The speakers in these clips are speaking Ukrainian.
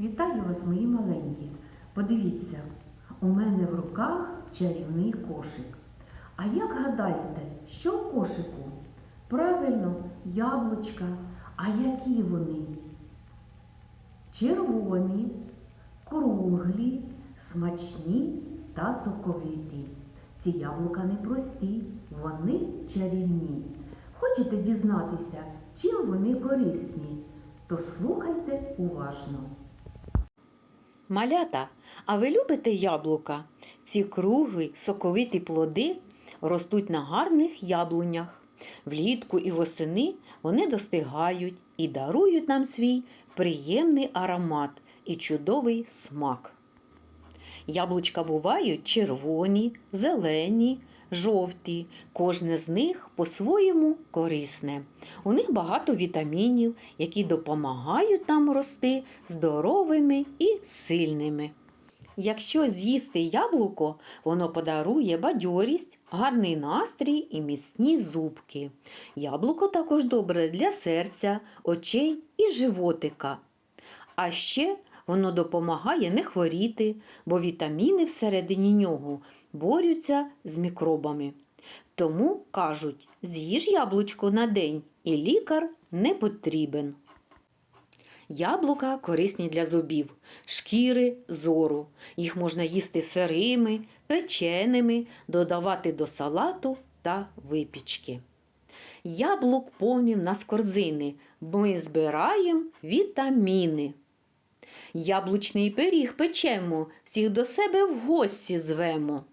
Вітаю вас, мої маленькі. Подивіться, у мене в руках чарівний кошик. А як гадаєте, що в кошику? Правильно, яблучка. А які вони? Червоні, круглі, смачні та соковиті. Ці яблука не прості, вони чарівні. Хочете дізнатися, чим вони корисні? То слухайте уважно. Малята, а ви любите яблука? Ці круглі, соковиті плоди ростуть на гарних яблунях. Влітку і восени вони достигають і дарують нам свій приємний аромат і чудовий смак. Яблучка бувають червоні, зелені, жовті. Кожне з них по-своєму корисне. У них багато вітамінів, які допомагають нам рости здоровими і сильними. Якщо з'їсти яблуко, воно подарує бадьорість, гарний настрій і міцні зубки. Яблуко також добре для серця, очей і животика. А ще воно допомагає не хворіти, бо вітаміни всередині нього борються з мікробами. Тому кажуть, з'їж яблучко на день, і лікар не потрібен. Яблука корисні для зубів, шкіри, зору. Їх можна їсти сирими, печеними, додавати до салату та випічки. Яблук повні в нас корзини, ми збираємо вітаміни. Яблучний пиріг печемо, всіх до себе в гості звемо.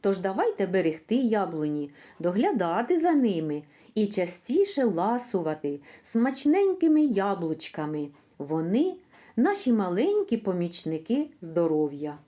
Тож давайте берегти яблуні, доглядати за ними і частіше ласувати смачненькими яблучками. Вони наші маленькі помічники здоров'я.